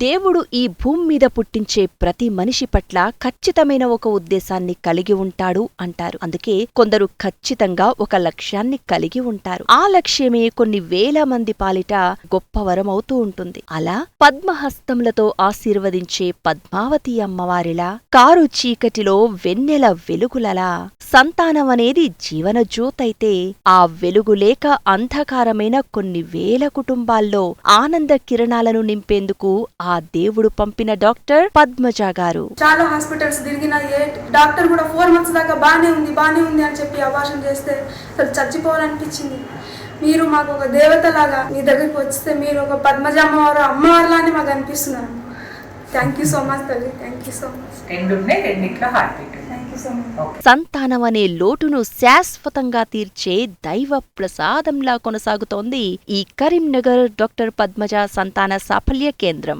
దేవుడు ఈ భూమి మీద పుట్టించే ప్రతి మనిషి పట్ల ఖచ్చితమైన ఒక ఉద్దేశాన్ని కలిగి ఉంటాడు అంటారు. అందుకే కొందరు ఖచ్చితంగా ఒక లక్ష్యాన్ని కలిగి ఉంటారు. ఆ లక్ష్యమే కొన్ని వేల మంది పాలిట గొప్ప వరం అవుతూ ఉంటుంది. అలా పద్మహస్తములతో ఆశీర్వదించే పద్మావతి అమ్మవారిలా కారు చీకటిలో వెన్నెల వెలుగులలా సంతానం అనేది జీవన జ్యోతైతే ఆ వెలుగు లేక అంధకారమైన కొన్ని వేల కుటుంబాల్లో ఆనంద కిరణాలను నింపేందుకు ఆ దేవుడు పంపిన డాక్టర్ పద్మజ గారు. చాలా హాస్పిటల్స్ తిరిగిన ఏ డాక్టర్ కూడా ఫోర్ మంత్స్ దాకా బాగానే ఉంది బాగానే ఉంది అని చెప్పి అభాషణ చేస్తే అసలు చచ్చిపోవాలనిపించింది. మీరు మాకు ఒక దేవత లాగా మీ దగ్గరికి వస్తే మీరు ఒక పద్మజ అమ్మవారు అమ్మవారిలానే మాకు అనిపిస్తున్నారు. థ్యాంక్ యూ సో మచ్ తల్లి. థ్యాంక్ యూ సో మచ్ రెండు ఉన్నాయి రెండిట్లో హార్ట్ సంతానం అనే లోటును శాశ్వతంగా తీర్చే దైవ ప్రసాదంలా కొనసాగుతోంది ఈ కరీంనగర్ డాక్టర్ పద్మజ సంతాన సాఫల్య కేంద్రం.